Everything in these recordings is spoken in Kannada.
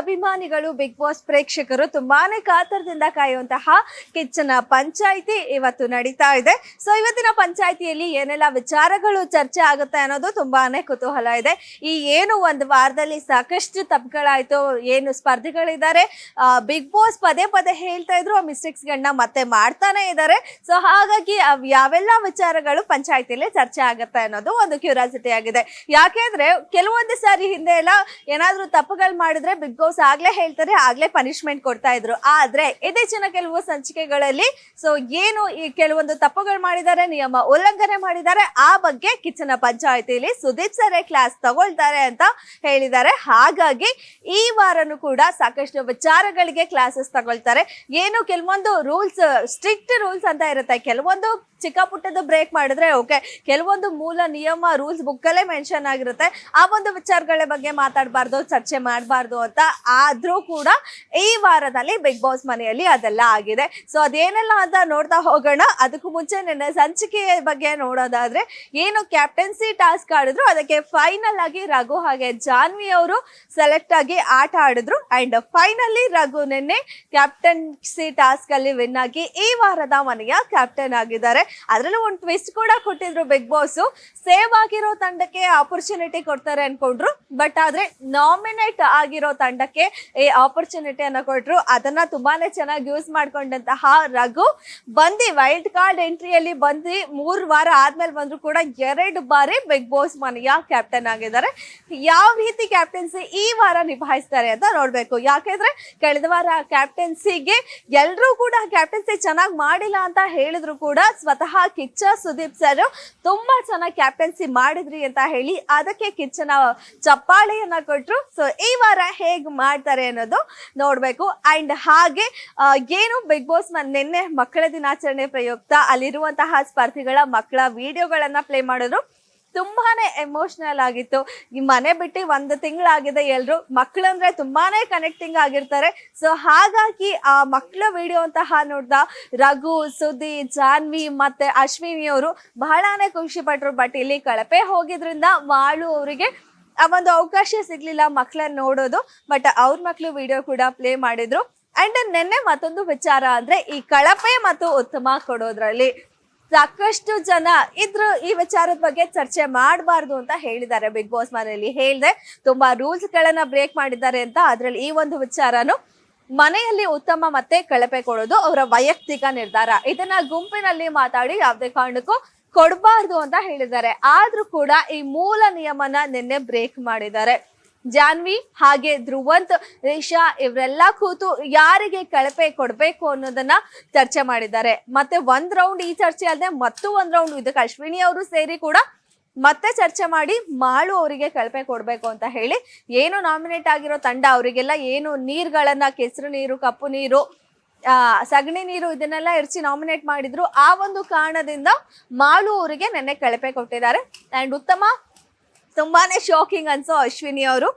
ಅಭಿಮಾನಿಗಳು ಬಿಗ್ ಬಾಸ್ ಪ್ರೇಕ್ಷಕರು ತುಂಬಾನೇ ಕಾತರದಿಂದ ಕಾಯುವಂತಹ ಕಿಚ್ಚನ ಪಂಚಾಯಿತಿ ಇವತ್ತು ನಡೀತಾ ಇದೆ. ಸೊ ಇವತ್ತಿನ ಪಂಚಾಯಿತಿಯಲ್ಲಿ ಏನೆಲ್ಲ ವಿಚಾರಗಳು, ಚರ್ಚೆ ಆಗುತ್ತೆ ಅನ್ನೋದು ತುಂಬಾನೇ ಕುತೂಹಲ ಇದೆ. ಈ ಏನು ಒಂದು ವಾರದಲ್ಲಿ ಸಾಕಷ್ಟು ತಪ್ಪುಗಳಾಯ್ತು, ಏನು ಸ್ಪರ್ಧೆಗಳಿದ್ದಾರೆ ಬಿಗ್ ಬಾಸ್ ಪದೇ ಪದೇ ಹೇಳ್ತಾ ಇದ್ರು ಆ ಮಿಸ್ಟೇಕ್ಸ್ ಗಳನ್ನ ಮತ್ತೆ ಮಾಡ್ತಾನೆ ಇದ್ದಾರೆ ಸೊ ಹಾಗಾಗಿ ಯಾವೆಲ್ಲ ವಿಚಾರಗಳು ಪಂಚಾಯಿತಿಯಲ್ಲಿ ಚರ್ಚೆ ಆಗುತ್ತೆ ಅನ್ನೋದು ಒಂದು ಕ್ಯೂರಿಯಾಸಿಟಿ ಆಗಿದೆ. ಯಾಕೆಂದ್ರೆ ಕೆಲವೊಂದು ಸಾರಿ ಹಿಂದೆ ಎಲ್ಲ ಏನಾದ್ರೂ ತಪ್ಪುಗಳು ಮಾಡಿದ್ರೆ ಬಿಗ್ ಬಾಸ್ ಆಗ್ಲೇ ಹೇಳ್ತಾರೆ, ಆಗ್ಲೇ ಪನಿಷ್ಮೆಂಟ್ ಕೊಡ್ತಾ ಇದ್ರು. ಆದ್ರೆ ಜನ ಕೆಲವು ಸಂಚಿಕೆಗಳಲ್ಲಿ ಸೊ ಏನು ಈ ಕೆಲವೊಂದು ತಪ್ಪುಗಳು ಮಾಡಿದ್ದಾರೆ, ನಿಯಮ ಉಲ್ಲಂಘನೆ ಮಾಡಿದ್ದಾರೆ, ಆ ಬಗ್ಗೆ ಕಿಚ್ಚನ ಪಂಚಾಯಿತಿಯಲ್ಲಿ ಸುದೀಪ್ ಸರ್ ಕ್ಲಾಸ್ ತಗೊಳ್ತಾರೆ ಅಂತ ಹೇಳಿದ್ದಾರೆ. ಹಾಗಾಗಿ ಈ ವಾರನೂ ಕೂಡ ಸಾಕಷ್ಟು ವಿಚಾರಗಳಿಗೆ ಕ್ಲಾಸಸ್ ತಗೊಳ್ತಾರೆ. ಏನು ಕೆಲವೊಂದು ರೂಲ್ಸ್ ಸ್ಟ್ರಿಕ್ಟ್ ರೂಲ್ಸ್ ಅಂತ ಇರುತ್ತೆ. ಕೆಲವೊಂದು ಚಿಕ್ಕ ಬ್ರೇಕ್ ಮಾಡಿದ್ರೆ ಓಕೆ ಕೆಲವೊಂದು ಮೂಲ ನಿಯಮ ರೂಲ್ಸ್ ಬುಕ್ಕಲ್ಲೇ ಮೆನ್ಷನ್ ಆಗಿರುತ್ತೆ. ಆ ಒಂದು ವಿಚಾರಗಳ ಬಗ್ಗೆ ಮಾತಾಡಬಾರ್ದು, ಚರ್ಚೆ ಮಾಡಬಾರ್ದು ಅಂತ ಆದ್ರೂ ಕೂಡ ಈ ವಾರದಲ್ಲಿ ಬಿಗ್ ಬಾಸ್ ಮನೆಯಲ್ಲಿ ಅದೆಲ್ಲ ಆಗಿದೆ. ಸೊ ಅದೇನೆಲ್ಲ ಅಂತ ನೋಡ್ತಾ ಹೋಗೋಣ. ಅದಕ್ಕೂ ಮುಂಚೆ ನಿನ್ನೆ ಸಂಚಿಕೆಯ ಬಗ್ಗೆ ನೋಡೋದಾದ್ರೆ, ಏನು ಕ್ಯಾಪ್ಟನ್ಸಿ ಟಾಸ್ಕ್ ಆಡಿದ್ರು, ಅದಕ್ಕೆ ಫೈನಲ್ ಆಗಿ ರಘು ಹಾಗೆ ಜಾನ್ವಿ ಅವರು ಸೆಲೆಕ್ಟ್ ಆಗಿ ಆಟ ಆಡಿದ್ರು. ಅಂಡ್ ಫೈನಲಿ ರಘು ನಿನ್ನೆ ಕ್ಯಾಪ್ಟನ್ಸಿ ಟಾಸ್ಕ್ ಅಲ್ಲಿ ವಿನ್ ಆಗಿ ಈ ವಾರದ ಮನೆಯ ಕ್ಯಾಪ್ಟನ್ ಆಗಿದ್ದಾರೆ. ಅದರಲ್ಲೂ ಒಂದು ಟ್ವಿಸ್ಟ್ ಕೂಡ ಕೊಟ್ಟಿದ್ರು ಬಿಗ್ ಬಾಸ್ ಸೇವ್ ಆಗಿರೋ ತಂಡಕ್ಕೆ ಆಪರ್ಚುನಿಟಿ ಕೊಡ್ತಾರೆ ಅನ್ಕೊಂಡ್ರು. ಬಟ್ ಆದ್ರೆ ನಾಮಿನೇಟ್ ಆಗಿರೋ ತಂಡಕ್ಕೆ ಈ ಆಪರ್ಚುನಿಟಿಯನ್ನ ಕೊಟ್ರು. ಅದನ್ನ ತುಂಬಾನೇ ಚೆನ್ನಾಗಿ ಯೂಸ್ ಮಾಡ್ಕೊಂಡಂತಹ ರಘು. ಬಂದು ವೈಲ್ಡ್ ಕಾರ್ಡ್ ಎಂಟ್ರಿಯಲ್ಲಿ ಬಂದು ಮೂರು ವಾರ ಆದ್ಮೇಲೆ ಬಂದ್ರು ಕೂಡ ಎರಡು ಬಾರಿ ಬಿಗ್ ಬಾಸ್ ಮನೆಯ ಕ್ಯಾಪ್ಟನ್ ಆಗಿದ್ದಾರೆ. ಯಾವ ರೀತಿ ಕ್ಯಾಪ್ಟನ್ಸಿ ಈ ವಾರ ನಿಭಾಯಿಸ್ತಾರೆ ಅಂತ ನೋಡ್ಬೇಕು. ಯಾಕೆಂದ್ರೆ ಕಳೆದ ವಾರ ಕ್ಯಾಪ್ಟನ್ಸಿಗೆ ಎಲ್ಲರೂ ಕೂಡ ಕ್ಯಾಪ್ಟನ್ಸಿ ಚೆನ್ನಾಗಿ ಮಾಡಿಲ್ಲ ಅಂತ ಹೇಳಿದ್ರು ಕೂಡ ಸ್ವತಃ ಕಿಚ್ಚ ಸುದೀಪ್ ಸರ್ ತುಂಬಾ ಚೆನ್ನಾಗಿ ಕ್ಯಾಪ್ಟನ್ಸಿ ಮಾಡಿದ್ರಿ ಅಂತ ಹೇಳಿ ಅದಕ್ಕೆ ಕಿಚ್ಚನ ಚಪ್ಪಾಳೆಯನ್ನ ಕೊಟ್ರು. ಸೊ ಈ ವಾರ ಹೇಗ್ ಮಾಡ್ತಾರೆ ಅನ್ನೋದು ನೋಡಬೇಕು. ಆ್ಯಂಡ್ ಹಾಗೆ ಏನು ಬಿಗ್ ಬಾಸ್ ನಿನ್ನೆ ಮಕ್ಕಳ ದಿನಾಚರಣೆ ಪ್ರಯುಕ್ತ ಅಲ್ಲಿರುವಂತಹ ಸ್ಪರ್ಧಿಗಳ ಮಕ್ಕಳ ವಿಡಿಯೋಗಳನ್ನು ಪ್ಲೇ ಮಾಡಿದ್ರು. ತುಂಬಾನೇ ಎಮೋಷ್ನಲ್ ಆಗಿತ್ತು. ಈ ಮನೆ ಬಿಟ್ಟು ಒಂದು ತಿಂಗಳಾಗಿದೆ ಎಲ್ರು. ಮಕ್ಕಳಂದ್ರೆ ತುಂಬಾನೇ ಕನೆಕ್ಟಿಂಗ್ ಆಗಿರ್ತಾರೆ. ಸೊ ಹಾಗಾಗಿ ಆ ಮಕ್ಕಳ ವಿಡಿಯೋ ಅಂತಹ ನೋಡ್ದ ರಘು ಸುದ್ದಿ ಜಾನ್ವಿ ಮತ್ತೆ ಅಶ್ವಿನಿ ಅವರು ಬಹಳಾನೇ ಖುಷಿ ಪಟ್ರು. ಬಟ್ ಇಲ್ಲಿ ಕಳಪೆ ಹೋಗಿದ್ರಿಂದ ವಾಳು ಅವರಿಗೆ ಆ ಒಂದು ಅವಕಾಶ ಸಿಗ್ಲಿಲ್ಲ ಮಕ್ಕಳನ್ನ ನೋಡೋದು ಬಟ್ ಅವ್ರ ಮಕ್ಕಳು ವಿಡಿಯೋ ಕೂಡ ಪ್ಲೇ ಮಾಡಿದ್ರು. ಅಂಡ್ ನಿನ್ನೆ ಮತ್ತೊಂದು ವಿಚಾರ ಅಂದ್ರೆ ಈ ಕಳಪೆ ಮತ್ತು ಉತ್ತಮ ಕೊಡೋದ್ರಲ್ಲಿ ಸಾಕಷ್ಟು ಜನ ಇದ್ರು ಈ ವಿಚಾರದ ಬಗ್ಗೆ ಚರ್ಚೆ ಮಾಡಬಾರ್ದು ಅಂತ ಹೇಳಿದ್ದಾರೆ ಬಿಗ್ ಬಾಸ್ ಮನೆಯಲ್ಲಿ. ಹೇಳಿದೆ, ತುಂಬಾ ರೂಲ್ಸ್ ಗಳನ್ನ ಬ್ರೇಕ್ ಮಾಡಿದ್ದಾರೆ ಅಂತ ಅದ್ರಲ್ಲಿ ಈ ಒಂದು ವಿಚಾರನು ಮನೆಯಲ್ಲಿ ಉತ್ತಮ ಮತ್ತೆ ಕಳಪೆ ಕೊಡೋದು ಅವರ ವೈಯಕ್ತಿಕ ನಿರ್ಧಾರ. ಇದನ್ನ ಗುಂಪಿನಲ್ಲಿ ಮಾತಾಡಿ ಯಾವುದೇ ಕಾರಣಕ್ಕೂ ಕೊಡಬಾರ್ದು ಅಂತ ಹೇಳಿದ್ದಾರೆ. ಆದ್ರೂ ಕೂಡ ಈ ಮೂಲ ನಿಯಮನ ನಿನ್ನೆ ಬ್ರೇಕ್ ಮಾಡಿದ್ದಾರೆ. ಜಾನ್ವಿ ಹಾಗೆ ಧ್ರುವಂತ್, ರಿಷಾ ಇವರೆಲ್ಲ ಕೂತು ಯಾರಿಗೆ ಕಳಪೆ ಕೊಡಬೇಕು ಅನ್ನೋದನ್ನ ಚರ್ಚೆ ಮಾಡಿದ್ದಾರೆ. ಮತ್ತೆ ಒಂದ್ ರೌಂಡ್ ಈ ಚರ್ಚೆ ಅಲ್ಲದೆ ಮತ್ತು ಒಂದ್ ರೌಂಡ್ ಇದಕ್ಕೆ ಅಶ್ವಿನಿ ಅವರು ಸೇರಿ ಕೂಡ ಮತ್ತೆ ಚರ್ಚೆ ಮಾಡಿ ಮಾಳು ಅವರಿಗೆ ಕಳಪೆ ಕೊಡ್ಬೇಕು ಅಂತ ಹೇಳಿ, ಏನು ನಾಮಿನೇಟ್ ಆಗಿರೋ ತಂಡ ಅವರಿಗೆಲ್ಲ ಏನು ನೀರ್ಗಳನ್ನ, ಕೆಸರು ನೀರು, ಕಪ್ಪು ನೀರು ಸಗಣಿ ನೀರು ಇದನ್ನೆಲ್ಲ ಎರಚಿ ನಾಮಿನೇಟ್ ಮಾಡಿದ್ರು. ಆ ಒಂದು ಕಾರಣದಿಂದ ಮಾಳು ಅವರಿಗೆ ನೆನ್ನೆ ಕಳಪೆ ಕೊಟ್ಟಿದ್ದಾರೆ. ಅಂಡ್ ಉತ್ತಮ ತುಂಬಾನೇ ಶಾಕಿಂಗ್ ಅನ್ಸೋ ಅಶ್ವಿನಿ ಅವರು.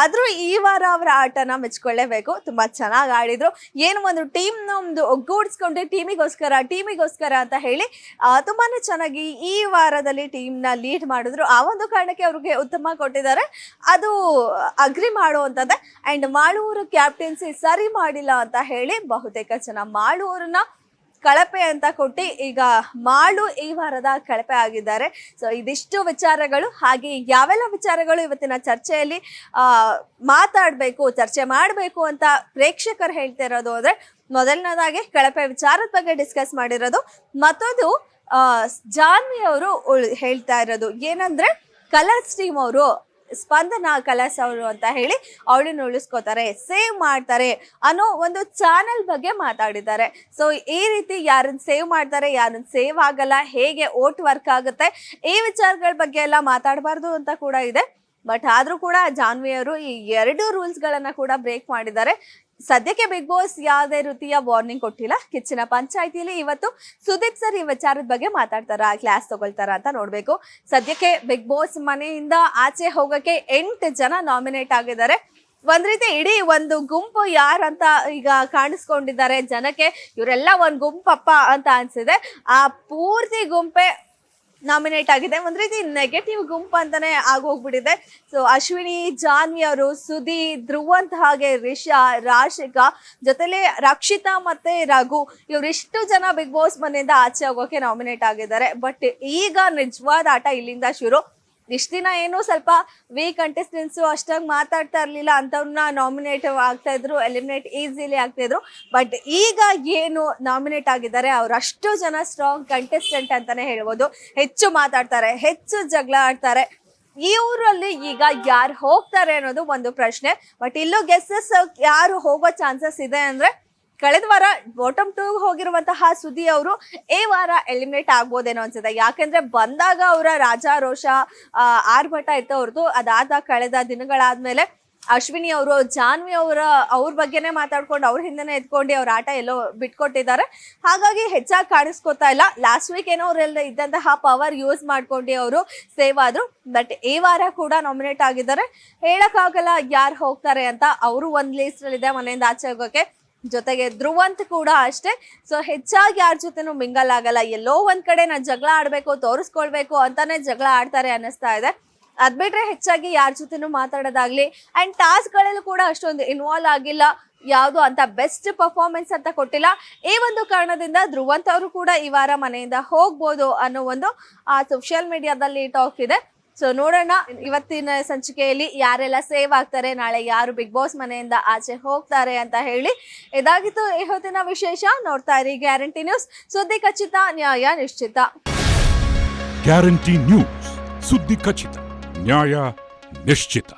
ಆದ್ರೂ ಈ ವಾರ ಅವರ ಆಟನ ಮೆಚ್ಕೊಳ್ಳೇಬೇಕು. ತುಂಬಾ ಚೆನ್ನಾಗಿ ಆಡಿದ್ರು. ಏನು ಒಂದು ಟೀಮ್ ಒಂದು ಒಗ್ಗೂಡಿಸ್ಕೊಂಡು ಟೀಮಿಗೋಸ್ಕರ ಟೀಮಿಗೋಸ್ಕರ ಅಂತ ಹೇಳಿ ತುಂಬಾನೇ ಚೆನ್ನಾಗಿ ಈ ವಾರದಲ್ಲಿ ಟೀಮ್ನ ಲೀಡ್ ಮಾಡಿದ್ರು. ಆ ಒಂದು ಕಾರಣಕ್ಕೆ ಅವ್ರಿಗೆ ಉತ್ತಮ ಕೊಟ್ಟಿದ್ದಾರೆ. ಅದು ಅಗ್ರಿ ಮಾಡುವಂಥದ್ದೇ ಅಂಡ್ ಮಾಳೂರು ಕ್ಯಾಪ್ಟನ್ಸಿ ಸರಿ ಮಾಡಿಲ್ಲ ಅಂತ ಹೇಳಿ ಬಹುತೇಕ ಜನ ಮಾಳುವರನ್ನ ಕಳಪೆ ಅಂತ ಕೊಟ್ಟು ಈಗ ಮಾಳು ಈ ವಾರದ ಕಳಪೆ ಆಗಿದ್ದಾರೆ. ಸೊ ಇದಿಷ್ಟು ವಿಚಾರಗಳು ಹಾಗೆ ಯಾವೆಲ್ಲ ವಿಚಾರಗಳು ಇವತ್ತಿನ ಚರ್ಚೆಯಲ್ಲಿ ಮಾತಾಡಬೇಕು, ಚರ್ಚೆ ಮಾಡಬೇಕು ಅಂತ ಪ್ರೇಕ್ಷಕರು ಹೇಳ್ತಾ ಇರೋದು ಅಂದ್ರೆ ಮೊದಲನೇದಾಗಿ ಕಳಪೆ ವಿಚಾರದ ಬಗ್ಗೆ ಡಿಸ್ಕಸ್ ಮಾಡಿರೋದು. ಮತ್ತೊಂದು ಜಾನ್ವಿ ಅವರು ಹೇಳ್ತಾ ಇರೋದು. ಏನಂದ್ರೆ ಕಲರ್ಸ್ ಟೀಮ್ ಅವರು ಸ್ಪಂದನ ಕಲರ್ಸ್ ಅವರು ಅಂತ ಹೇಳಿ ಅವಳನ್ನು ಉಳಿಸ್ಕೋತಾರೆ ಸೇವ್ ಮಾಡ್ತಾರೆ ಅನ್ನೋ ಒಂದು ಚಾನೆಲ್ ಬಗ್ಗೆ ಮಾತಾಡಿದ್ದಾರೆ. ಸೊ ಈ ರೀತಿ ಯಾರನ್ನ ಸೇವ್ ಮಾಡ್ತಾರೆ, ಯಾರನ್ನ ಸೇವ್ ಆಗಲ್ಲ, ಹೇಗೆ ಓಟ್ ವರ್ಕ್ ಆಗುತ್ತೆ, ಈ ವಿಚಾರಗಳ ಬಗ್ಗೆ ಎಲ್ಲ ಮಾತಾಡಬಾರ್ದು ಅಂತ ಕೂಡ ಇದೆ. ಬಟ್ ಆದ್ರೂ ಕೂಡ ಜಾನ್ವಿ ಅವರು ಈ ಎರಡು ರೂಲ್ಸ್ ಗಳನ್ನ ಕೂಡ ಬ್ರೇಕ್ ಮಾಡಿದ್ದಾರೆ. ಸದ್ಯಕ್ಕೆ ಬಿಗ್ ಬಾಸ್ ಯಾವುದೇ ರೀತಿಯ ವಾರ್ನಿಂಗ್ ಕೊಟ್ಟಿಲ್ಲ. ಕಿಚ್ಚಿನ ಪಂಚಾಯತಿಯಲ್ಲಿ ಇವತ್ತು ಸುದೀಪ್ ಸರ್ ಈ ವಿಚಾರದ ಬಗ್ಗೆ ಮಾತಾಡ್ತಾರ ಕ್ಲಾಸ್ ತಗೊಳ್ತಾರ ಅಂತ ನೋಡ್ಬೇಕು. ಸದ್ಯಕ್ಕೆ ಬಿಗ್ ಬಾಸ್ ಮನೆಯಿಂದ ಆಚೆ ಹೋಗಕ್ಕೆ ಎಂಟು ಜನ ನಾಮಿನೇಟ್ ಆಗಿದ್ದಾರೆ. ಒಂದ್ ರೀತಿ ಇಡೀ ಒಂದು ಗುಂಪು ಯಾರಂತ ಈಗ ಕಾಣಿಸ್ಕೊಂಡಿದ್ದಾರೆ ಜನಕ್ಕೆ, ಇವರೆಲ್ಲ ಒಂದ್ ಗುಂಪಪ್ಪ ಅಂತ ಅನ್ಸಿದೆ. ಆ ಪೂರ್ತಿ ಗುಂಪೆ ನಾಮಿನೇಟ್ ಆಗಿದೆ. ಒಂದ್ ರೀತಿ ನೆಗೆಟಿವ್ ಗುಂಪು ಅಂತಾನೆ ಆಗೋಗ್ಬಿಟ್ಟಿದೆ. ಸೊ ಅಶ್ವಿನಿ, ಜಾನ್ವಿ ಅವರು ಸುದಿ ಧ್ರುವಂತ್ ಹಾಗೆ ರಿಷಾ, ರಾಶಿಕ ಜೊತೆಲೆ ರಕ್ಷಿತಾ ಮತ್ತೆ ರಘು ಇವರಿಷ್ಟು ಜನ ಬಿಗ್ ಬಾಸ್ ಮನೆಯಿಂದ ಆಚೆ ಹೋಗೋಕೆ ನಾಮಿನೇಟ್ ಆಗಿದ್ದಾರೆ. ಬಟ್ ಈಗ ನಿಜವಾದ ಆಟ ಇಲ್ಲಿಂದ ಶುರು. ಇಷ್ಟ ದಿನ ಏನು ಸ್ವಲ್ಪ ವೀಕ್ ಕಂಟೆಸ್ಟೆಂಟ್ಸ್ ಅಷ್ಟಾಗಿ ಮಾತಾಡ್ತಾ ಇರ್ಲಿಲ್ಲ ಅಂತವ್ರನ್ನ ನಾಮಿನೇಟ್ ಆಗ್ತಾ ಇದ್ರು ಎಲಿಮಿನೇಟ್ ಈಸಿಲಿ ಆಗ್ತಾ ಇದ್ರು. ಬಟ್ ಈಗ ಏನು ನಾಮಿನೇಟ್ ಆಗಿದ್ದಾರೆ ಅವರಷ್ಟು ಜನ ಸ್ಟ್ರಾಂಗ್ ಕಂಟೆಸ್ಟೆಂಟ್ ಅಂತಾನೆ ಹೇಳ್ಬೋದು. ಹೆಚ್ಚು ಮಾತಾಡ್ತಾರೆ, ಹೆಚ್ಚು ಜಗಳ ಆಡ್ತಾರೆ. ಈ ಊರಲ್ಲಿ ಈಗ ಯಾರು ಹೋಗ್ತಾರೆ ಅನ್ನೋದು ಒಂದು ಪ್ರಶ್ನೆ. ಬಟ್ ಇಲ್ಲೂ ಗೆಸ್ಸಸ್ ಯಾರು ಹೋಗೋ ಚಾನ್ಸಸ್ ಇದೆ ಅಂದ್ರೆ ಕಳೆದ ವಾರ ಬಾಟಮ್ ಟೂ ಹೋಗಿರುವಂತಹ ಸುದ್ದಿ ಅವರು ಈ ವಾರ ಎಲಿಮಿನೇಟ್ ಆಗ್ಬೋದೇನೋ ಅನ್ಸುತ್ತೆ. ಯಾಕೆಂದ್ರೆ ಬಂದಾಗ ಅವರ ರಾಜಾರೋಷ ಆರ್ಭಟ ಇತ್ತು ಅವ್ರದ್ದು. ಅದಾದ ಕಳೆದ ದಿನಗಳಾದ್ಮೇಲೆ ಅಶ್ವಿನಿ ಅವರು, ಜಾನ್ವಿ ಅವರ, ಅವ್ರ ಬಗ್ಗೆನೇ ಮಾತಾಡ್ಕೊಂಡು ಅವ್ರ ಹಿಂದೆನೆ ಎತ್ಕೊಂಡು ಅವ್ರ ಆಟ ಎಲ್ಲೋ ಬಿಟ್ಕೊಟ್ಟಿದ್ದಾರೆ. ಹಾಗಾಗಿ ಹೆಚ್ಚಾಗಿ ಕಾಣಿಸ್ಕೊತಾ ಇಲ್ಲ. ಲಾಸ್ಟ್ ವೀಕ್ ಏನೋ ಅವರೆಲ್ಲ ಇದ್ದಂತಹ ಪವರ್ ಯೂಸ್ ಮಾಡ್ಕೊಂಡು ಅವರು ಸೇವ್ ಆದ್ರು. ಬಟ್ ಈ ವಾರ ಕೂಡ ನಾಮಿನೇಟ್ ಆಗಿದ್ದಾರೆ. ಹೇಳಕ್ಕಾಗಲ್ಲ ಯಾರು ಹೋಗ್ತಾರೆ ಅಂತ. ಅವರು ಒಂದ್ ಇದೆ ಮನೆಯಿಂದ ಆಚೆ ಹೋಗೋಕೆ. ಜೊತೆಗೆ ಧ್ರುವಂತ್ ಕೂಡ ಅಷ್ಟೇ. ಸೊ ಹೆಚ್ಚಾಗಿ ಯಾರ ಜೊತೆನೂ ಮಿಂಗಲ್ ಆಗಲ್ಲ. ಎಲ್ಲೋ ಒಂದ್ ಕಡೆ ನಾ ಜಗಳ ಆಡ್ಬೇಕು, ತೋರಿಸ್ಕೊಳ್ಬೇಕು ಅಂತಾನೆ ಜಗಳ ಆಡ್ತಾರೆ ಅನ್ನಿಸ್ತಾ ಇದೆ. ಅದ್ ಬಿಟ್ರೆ ಹೆಚ್ಚಾಗಿ ಯಾರ ಜೊತೆನೂ ಮಾತಾಡೋದಾಗ್ಲಿ ಅಂಡ್ ಟಾಸ್ಕ್ಗಳಲ್ಲೂ ಕೂಡ ಅಷ್ಟೊಂದು ಇನ್ವಾಲ್ವ್ ಆಗಿಲ್ಲ. ಯಾವುದು ಅಂತ ಬೆಸ್ಟ್ ಪರ್ಫಾರ್ಮೆನ್ಸ್ ಅಂತ ಕೊಟ್ಟಿಲ್ಲ. ಈ ಒಂದು ಕಾರಣದಿಂದ ಧ್ರುವಂತ್ ಅವರು ಕೂಡ ಈ ವಾರ ಮನೆಯಿಂದ ಹೋಗ್ಬೋದು ಅನ್ನೋ ಒಂದು, ಆ ಸೋಷಿಯಲ್ ಮೀಡಿಯಾದಲ್ಲಿ ಟಾಕ್ ಇದೆ. ಸೊ ನೋಡೋಣ. ಇವತ್ತಿನ ಸಂಚಿಕೆಯಲ್ಲಿ ಯಾರೆಲ್ಲ ಸೇವ್ ಆಗ್ತಾರೆ, ನಾಳೆ ಯಾರು ಬಿಗ್ ಬಾಸ್ ಮನೆಯಿಂದ ಆಚೆ ಹೋಗ್ತಾರೆ ಅಂತ ಹೇಳಿ. ಇದಾಗಿತ್ತು ಇವತ್ತಿನ ವಿಶೇಷ. ನೋಡ್ತಾ ಇರಿ ಗ್ಯಾರಂಟಿ ನ್ಯೂಸ್. ಸುದ್ದಿ ಖಚಿತ, ನ್ಯಾಯ ನಿಶ್ಚಿತ. Guarantee news. ಸುದ್ದಿ ಖಚಿತ, ನ್ಯಾಯ ನಿಶ್ಚಿತ.